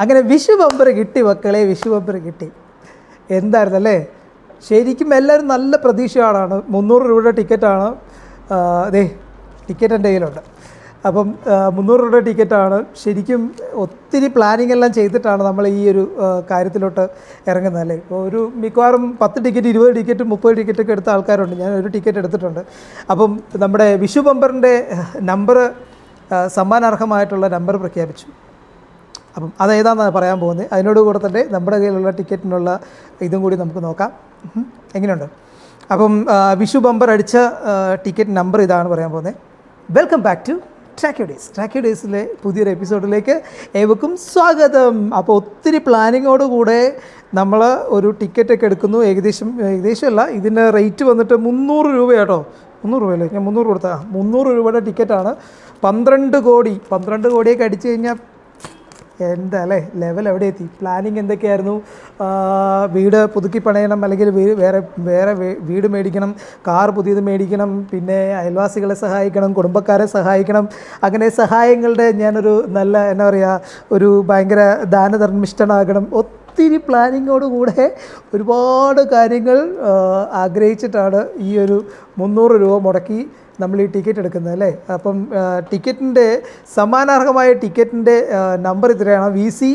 അങ്ങനെ വിഷു ബമ്പർ കിട്ടി മക്കളെ വിഷു ബമ്പർ കിട്ടി. എന്തായിരുന്നു അല്ലേ ശരിക്കും എല്ലാവരും നല്ല പ്രതീക്ഷയാണ് മുന്നൂറ് രൂപയുടെ ടിക്കറ്റാണ് അതെ ടിക്കറ്റ് എന്റെ കയ്യിലുണ്ട്. അപ്പം മുന്നൂറ് രൂപയുടെ ടിക്കറ്റാണ്. ശരിക്കും ഒത്തിരി പ്ലാനിങ് എല്ലാം ചെയ്തിട്ടാണ് നമ്മൾ ഈ ഒരു കാര്യത്തിലോട്ട് ഇറങ്ങുന്നത് അല്ലേ? ഇപ്പോൾ ഒരു മിക്കവാറും പത്ത് ടിക്കറ്റ് ഇരുപത് ടിക്കറ്റ് മുപ്പത് ടിക്കറ്റ് ഒക്കെ എടുത്ത ആൾക്കാരുണ്ട്. ഞാൻ ഒരു ടിക്കറ്റ് എടുത്തിട്ടുണ്ട്. അപ്പം നമ്മുടെ വിഷു ബമ്പറിന്റെ നമ്പർ സമ്മാനാർഹമായിട്ടുള്ള നമ്പർ പ്രഖ്യാപിച്ചു. അപ്പം അതേതാണെന്നാണ് പറയാൻ പോകുന്നത്? അതിനോട് കൂടെ തന്നെ നമ്മുടെ കയ്യിലുള്ള ടിക്കറ്റിനുള്ള ഇതും കൂടി നമുക്ക് നോക്കാം. എങ്ങനെയുണ്ട്? അപ്പം വിഷു ബമ്പർ അടിച്ച ടിക്കറ്റ് നമ്പർ ഇതാണ് പറയാൻ പോകുന്നത്. Welcome back to tracky days. Tracky ഡേയ്സിലെ പുതിയൊരു എപ്പിസോഡിലേക്ക് ഏവർക്കും സ്വാഗതം. അപ്പോൾ ഒത്തിരി പ്ലാനിങ്ങോട് കൂടെ നമ്മൾ ഒരു ടിക്കറ്റൊക്കെ എടുക്കുന്നു. ഏകദേശം ഏകദേശമല്ല ഇതിന്റെ റേറ്റ് വന്നിട്ട് മുന്നൂറ് രൂപയാട്ടോ. മുന്നൂറ് രൂപയല്ലേ? ഞാൻ മുന്നൂറ് കൊടുത്താ മുന്നൂറ് രൂപയുടെ ടിക്കറ്റാണ്. പന്ത്രണ്ട് കോടി. പന്ത്രണ്ട് കോടിയൊക്കെ അടിച്ചു കഴിഞ്ഞാൽ എന്താ അല്ലേ? ലെവൽ എവിടെ എത്തി? പ്ലാനിങ് എന്തൊക്കെയായിരുന്നു? വീട് പുതുക്കി പണയണം അല്ലെങ്കിൽ വേറെ വേറെ വീട് മേടിക്കണം കാർ പുതിയത് മേടിക്കണം പിന്നെ അയൽവാസികളെ സഹായിക്കണം കുടുംബക്കാരെ സഹായിക്കണം. അങ്ങനെ സഹായങ്ങളുടെ ഞാനൊരു നല്ല എന്താ പറയുക ഒരു ഭയങ്കര ദാനധർമ്മിഷ്ടനാകണം ഒത്തിരി പ്ലാനിങ്ങോട് കൂടെ ഒരുപാട് കാര്യങ്ങൾ ആഗ്രഹിച്ചിട്ടാണ് ഈ ഒരു മുന്നൂറ് രൂപ മുടക്കി നമ്മൾ ഈ ടിക്കറ്റ് എടുക്കുന്നത് അല്ലേ? അപ്പം ടിക്കറ്റിന്റെ സമ്മാനാർഹമായ ടിക്കറ്റിന്റെ നമ്പർ ഇത്രയാണ്. V C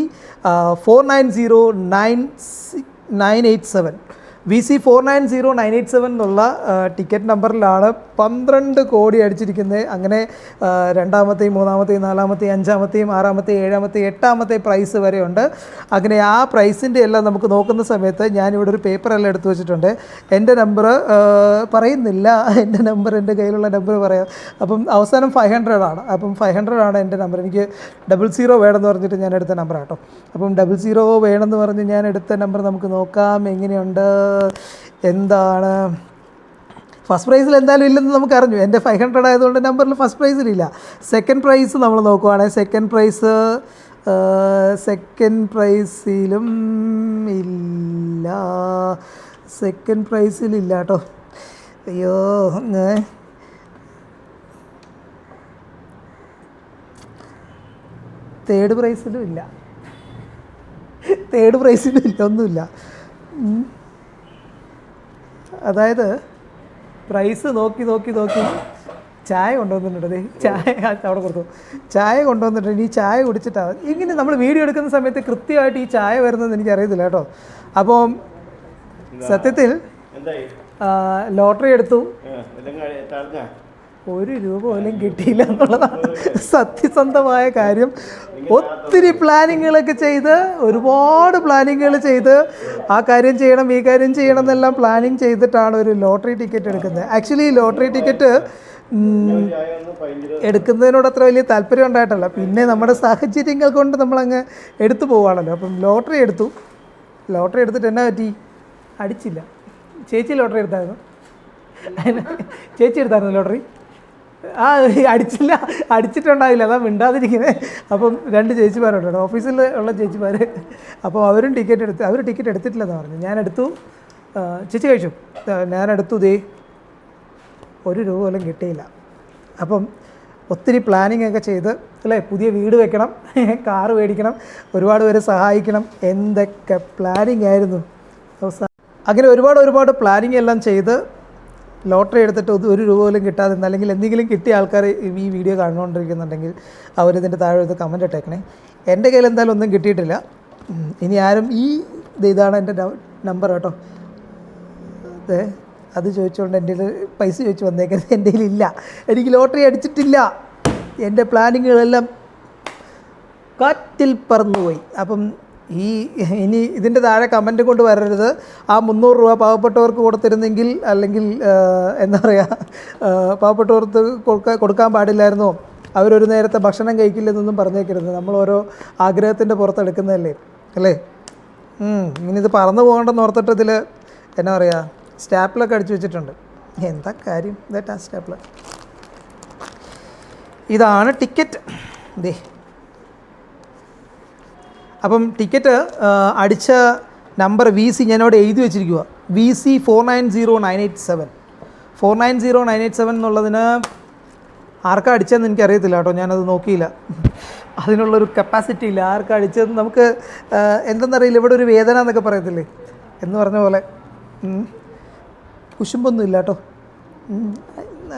four nine zero nine nine eight seven V C four nine zero nine eight seven എന്നുള്ള ടിക്കറ്റ് നമ്പറിലാണ് പന്ത്രണ്ട് കോടി അടിച്ചിരിക്കുന്നത്. അങ്ങനെ രണ്ടാമത്തെയും മൂന്നാമത്തെയും നാലാമത്തെയും അഞ്ചാമത്തെയും ആറാമത്തെയും ഏഴാമത്തെയും എട്ടാമത്തെ പ്രൈസ് വരെയുണ്ട്. അങ്ങനെ ആ പ്രൈസിന്റെ എല്ലാം നമുക്ക് നോക്കുന്ന സമയത്ത് ഞാനിവിടെ ഒരു പേപ്പറെല്ലാം എടുത്തു വെച്ചിട്ടുണ്ട്. എന്റെ നമ്പർ പറയുന്നില്ല. എന്റെ നമ്പർ എന്റെ കയ്യിലുള്ള നമ്പർ പറയാം. അപ്പം അവസാനം ഫൈവ് ഹൺഡ്രഡ് ആണ്. അപ്പം ഫൈവ് ഹൺഡ്രഡ് ആണ് എന്റെ നമ്പർ എനിക്ക് ഡബിൾ സീറോ വേണമെന്ന് പറഞ്ഞിട്ട് ഞാൻ എടുത്ത നമ്പർ കേട്ടോ അപ്പം ഡബിൾ സീറോ വേണമെന്ന് പറഞ്ഞ് ഞാൻ എടുത്ത നമ്പർ നമുക്ക് നോക്കാം. എങ്ങനെയുണ്ട്? എന്താണ്? ഫസ്റ്റ് പ്രൈസിൽ എന്തായാലും ഇല്ലെന്ന് നമുക്ക് അറിഞ്ഞു. എന്റെ ഫൈവ് ഹൺഡ്രഡ് ആയതുകൊണ്ട് നമ്പറിൽ ഫസ്റ്റ് പ്രൈസിലില്ല സെക്കൻഡ് പ്രൈസ് നമ്മൾ നോക്കുവാണെങ്കിൽ സെക്കൻഡ് പ്രൈസ് സെക്കൻഡ് പ്രൈസിലും ഇല്ല. സെക്കൻഡ് പ്രൈസിലില്ല കേട്ടോ അയ്യോ. തേർഡ് പ്രൈസിലും ഇല്ല. തേർഡ് പ്രൈസിലും ഇല്ല ഒന്നുമില്ല. അതായത് പ്രൈസ് നോക്കി നോക്കി നോക്കി ചായ കൊണ്ടുവന്നിട്ടുണ്ട്. ചായ അവിടെ കൊടുത്തു. ചായ കൊണ്ടുവന്നിട്ടുണ്ട്. ഈ ചായ കുടിച്ചിട്ടാണ്. ഇങ്ങനെ നമ്മൾ വീഡിയോ എടുക്കുന്ന സമയത്ത് കൃത്യമായിട്ട് ഈ ചായ വരുന്നത് എനിക്ക് അറിയത്തില്ല കേട്ടോ. അപ്പോൾ സത്യത്തിൽ ലോട്ടറി എടുത്തു. ഒരു രൂപ പോലും കിട്ടിയില്ല എന്നുള്ളതാണ് സത്യസന്ധമായ കാര്യം. ഒത്തിരി പ്ലാനിങ്ങുകളൊക്കെ ചെയ്ത് ഒരുപാട് പ്ലാനിങ്ങുകൾ ചെയ്ത് ആ കാര്യം ചെയ്യണം ഈ കാര്യം ചെയ്യണം എന്നെല്ലാം പ്ലാനിങ് ചെയ്തിട്ടാണ് ഒരു ലോട്ടറി ടിക്കറ്റ് എടുക്കുന്നത്. Actually lottery ticket. എടുക്കുന്നതിനോട് അത്ര വലിയ താല്പര്യം ഉണ്ടായിട്ടല്ല. പിന്നെ നമ്മുടെ സാഹചര്യങ്ങൾ കൊണ്ട് നമ്മളങ്ങ് എടുത്തു പോവാണല്ലോ. അപ്പം ലോട്ടറി എടുത്തു. ലോട്ടറി എടുത്തിട്ട് എന്നാ പറ്റി? അടിച്ചില്ല. ചേച്ചി ലോട്ടറി എടുത്തായിരുന്നു? ചേച്ചി എടുത്തായിരുന്നു ലോട്ടറി? ആ അടിച്ചില്ല. അടിച്ചിട്ടുണ്ടാവില്ല. അതാ മിണ്ടാതിരിക്കുന്നത് അപ്പം രണ്ട് ചേച്ചിമാരുണ്ട് ഓഫീസിൽ ഉള്ള ചേച്ചിമാർ അപ്പോൾ അവരും ടിക്കറ്റ് എടുത്ത് അവർ ടിക്കറ്റ് എടുത്തിട്ടില്ലെന്ന് പറഞ്ഞു ഞാൻ എടുത്തു. ചേച്ചി കഴിച്ചു? ഞാൻ എടുത്തു ദേ. ഒരു രൂപ പോലും കിട്ടിയില്ല. അപ്പം ഒത്തിരി പ്ലാനിങ് ഒക്കെ ചെയ്ത് അല്ലേ പുതിയ വീട് വെക്കണം കാറ് മേടിക്കണം ഒരുപാട് പേരെ സഹായിക്കണം. എന്തൊക്കെ പ്ലാനിങ് ആയിരുന്നു? അവസാനം. അങ്ങനെ ഒരുപാട് ഒരുപാട് പ്ലാനിങ് എല്ലാം ചെയ്ത് ലോട്ടറി എടുത്തിട്ട് ഒരു- ഒരു രൂപ പോലും കിട്ടാതെ അല്ലെങ്കിൽ എന്തെങ്കിലും കിട്ടിയ ആൾക്കാർ ഈ വീഡിയോ കാണുകൊണ്ടിരിക്കുന്നുണ്ടെങ്കിൽ അവരിതിന്റെ താഴെ എടുത്ത് കമന്റ് ഇട്ടേക്കണേ. എന്റെ കയ്യിൽ എന്തായാലും ഒന്നും കിട്ടിയിട്ടില്ല. ഇനി ആരും ഈ ഇത് ഇതാണ് എന്റെ നമ്പർ കേട്ടോ. അതെ അത് ചോദിച്ചുകൊണ്ട് എന്റെ പൈസ ചോദിച്ചു വന്നേക്കുന്നത് എന്റെ കയ്യിലില്ല എനിക്ക് ലോട്ടറി അടിച്ചിട്ടില്ല. എന്റെ പ്ലാനിങ്ങുകളെല്ലാം കാറ്റിൽ പറന്നുപോയി. അപ്പം ഈ ഇനി ഇതിന്റെ താഴെ കമന്റ് കൊണ്ട് വരരുത്. ആ മുന്നൂറ് രൂപ പാവപ്പെട്ടവർക്ക് കൊടുത്തിരുന്നെങ്കിൽ അല്ലെങ്കിൽ എന്താ പറയുക പാവപ്പെട്ടവർക്ക് കൊടുക്കാൻ കൊടുക്കാൻ പാടില്ലായിരുന്നോ. അവരൊരു നേരത്തെ ഭക്ഷണം കഴിക്കില്ലെന്നൊന്നും പറഞ്ഞേക്കരുത്. നമ്മൾ ഓരോ ആഗ്രഹത്തിന്റെ പുറത്തെടുക്കുന്നതല്ലേ? അല്ലേ? ഇനി ഇത് പറന്നു പോകണ്ടെന്ന് ഓർത്തിട്ട് ഇതിൽ എന്നാ പറയുക സ്റ്റാപ്പിലൊക്കെ അടിച്ചു വെച്ചിട്ടുണ്ട്. എന്താ കാര്യം? ഇതേട്ടാ സ്റ്റാപ്പിൾ ഇതാണ് ടിക്കറ്റ്. ദേ അപ്പം ടിക്കറ്റ് അടിച്ച നമ്പർ വി സി ഞാനവിടെ എഴുതി വെച്ചിരിക്കുക V C four nine zero nine eight seven. Four nine zero nine eight seven എന്നുള്ളതിന് ആർക്കാ അടിച്ചതെന്ന് എനിക്കറിയത്തില്ല കേട്ടോ ഞാനത് നോക്കിയില്ല. അതിനുള്ളൊരു കപ്പാസിറ്റി ഇല്ല. ആർക്കാ അടിച്ചതെന്ന് നമുക്ക് എന്തെന്നറിയില്ല. ഇവിടെ ഒരു വേദന എന്നൊക്കെ പറയത്തില്ലേ? എന്ന് പറഞ്ഞ പോലെ. കുശുമ്പൊന്നും ഇല്ല കേട്ടോ.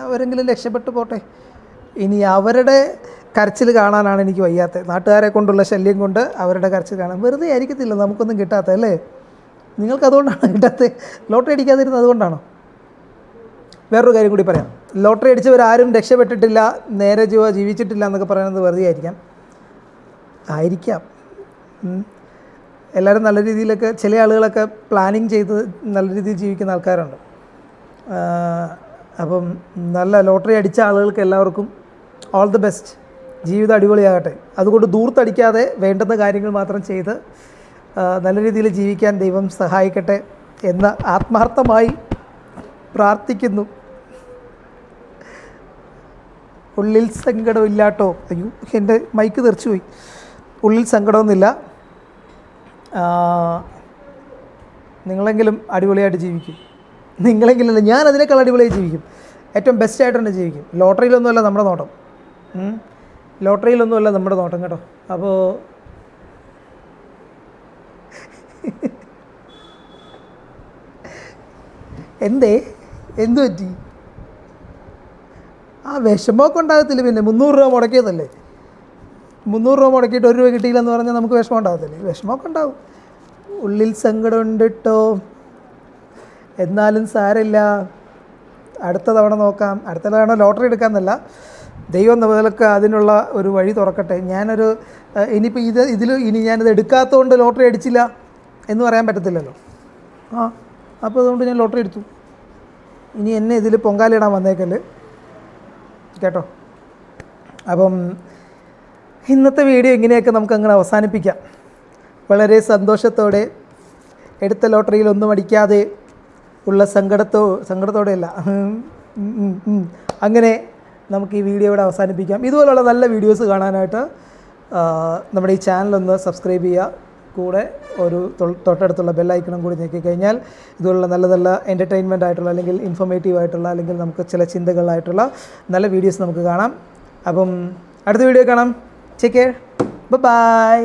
അവരെങ്കിലും രക്ഷപ്പെട്ടു പോട്ടെ. ഇനി അവരുടെ കരച്ചിൽ കാണാനാണ് എനിക്ക് വയ്യാത്തത്. നാട്ടുകാരെ കൊണ്ടുള്ള ശല്യം കൊണ്ട് അവരുടെ കരച്ചിൽ കാണാൻ വെറുതെ ആയിരിക്കത്തില്ല നമുക്കൊന്നും കിട്ടാത്ത അല്ലേ? നിങ്ങൾക്ക് അതുകൊണ്ടാണ് ലോട്ടറി അടിക്കാതിരുന്നത് അതുകൊണ്ടാണോ? വേറൊരു കാര്യം കൂടി പറയാം. ലോട്ടറി അടിച്ചവരാരും രക്ഷപ്പെട്ടിട്ടില്ല നേരെ ജീവ ജീവിച്ചിട്ടില്ല എന്നൊക്കെ പറയുന്നത് വെറുതെ ആയിരിക്കാം. ആയിരിക്കാം. എല്ലാവരും നല്ല രീതിയിലൊക്കെ ചില ആളുകളൊക്കെ പ്ലാനിങ് ചെയ്ത് നല്ല രീതിയിൽ ജീവിക്കുന്ന ആൾക്കാരുണ്ട്. അപ്പം നല്ല ലോട്ടറി അടിച്ച ആളുകൾക്ക് എല്ലാവർക്കും ഓൾ ദി ബെസ്റ്റ് ജീവിതം അടിപൊളിയാകട്ടെ. അതുകൊണ്ട് ദൂർത്തടിക്കാതെ വേണ്ടുന്ന കാര്യങ്ങൾ മാത്രം ചെയ്ത് നല്ല രീതിയിൽ ജീവിക്കാൻ ദൈവം സഹായിക്കട്ടെ എന്ന് ആത്മാർത്ഥമായി പ്രാർത്ഥിക്കുന്നു. ഉള്ളിൽ സങ്കടമില്ലാട്ടോ. അയ്യോ എന്റെ മൈക്ക് തെറിച്ചുപോയി. ഉള്ളിൽ സങ്കടമൊന്നുമില്ല. നിങ്ങളെങ്കിലും അടിപൊളിയായിട്ട് ജീവിക്കും. നിങ്ങളെങ്കിലും അല്ല ഞാൻ അതിനേക്കാൾ അടിപൊളിയായി ജീവിക്കും. ഏറ്റവും ബെസ്റ്റ് ആയിട്ട് തന്നെ ജീവിക്കും. ലോട്ടറിയിലൊന്നുമല്ല നമ്മുടെ നോട്ടം. ലോട്ടറിയിലൊന്നുമല്ല നമ്മുടെ നോട്ടം കേട്ടോ. അപ്പോൾ എന്തേ? എന്തു പറ്റി? ആ വിഷമമൊക്കെ ഉണ്ടാകത്തില്ല പിന്നെ? മുന്നൂറ് രൂപ മുടക്കിയതല്ലേ? മുന്നൂറ് രൂപ മുടക്കിയിട്ട് ഒരു രൂപ കിട്ടിയില്ലെന്ന് പറഞ്ഞാൽ നമുക്ക് വിഷമം ഉണ്ടാകത്തില്ലേ വിഷമമൊക്കെ ഉണ്ടാവും ഉള്ളിൽ സങ്കടമുണ്ട് കേട്ടോ എന്നാലും സാരമില്ല. അടുത്ത തവണ നോക്കാം. അടുത്ത തവണ ലോട്ടറി എടുക്കാമെന്നല്ല. ദൈവം മുതലൊക്കെ അതിനുള്ള ഒരു വഴി തുറക്കട്ടെ. ഞാനൊരു ഇനിയിപ്പോൾ ഇത് ഇതിൽ ഇനി ഞാനിത് എടുക്കാത്തതുകൊണ്ട് ലോട്ടറി അടിച്ചില്ല എന്ന് പറയാൻ പറ്റത്തില്ലല്ലോ. ആ അപ്പോൾ അതുകൊണ്ട് ഞാൻ ലോട്ടറി എടുത്തു. ഇനി എന്നെ ഇതിൽ പൊങ്കാലിടാൻ വന്നേക്കൽ. കേട്ടോ? അപ്പം ഇന്നത്തെ വീഡിയോ ഇങ്ങനെയൊക്കെ നമുക്ക് അങ്ങനെ അവസാനിപ്പിക്കാം. വളരെ സന്തോഷത്തോടെ എടുത്ത ലോട്ടറിയിൽ ഒന്നും അടിക്കാതെ ഉള്ള സങ്കടത്തോ സങ്കടത്തോടെയല്ല. അങ്ങനെ നമുക്ക് ഈ വീഡിയോ ഇവിടെ അവസാനിപ്പിക്കാം. ഇതുപോലുള്ള നല്ല വീഡിയോസ് കാണാനായിട്ട് നമ്മുടെ ഈ ചാനലൊന്ന് സബ്സ്ക്രൈബ് ചെയ്യുക. കൂടെ ഒരു തൊട്ടടുത്തുള്ള ബെല്ലൈക്കണം കൂടി ഞെക്കിക്കഴിഞ്ഞാൽ ഇതുപോലുള്ള നല്ല നല്ല എന്റർടൈൻമെന്റ് ആയിട്ടുള്ള അല്ലെങ്കിൽ ഇൻഫോർമേറ്റീവ് ആയിട്ടുള്ള അല്ലെങ്കിൽ നമുക്ക് ചില ചിന്തകളായിട്ടുള്ള നല്ല വീഡിയോസ് നമുക്ക് കാണാം. അപ്പം അടുത്ത വീഡിയോ കാണാം. Check by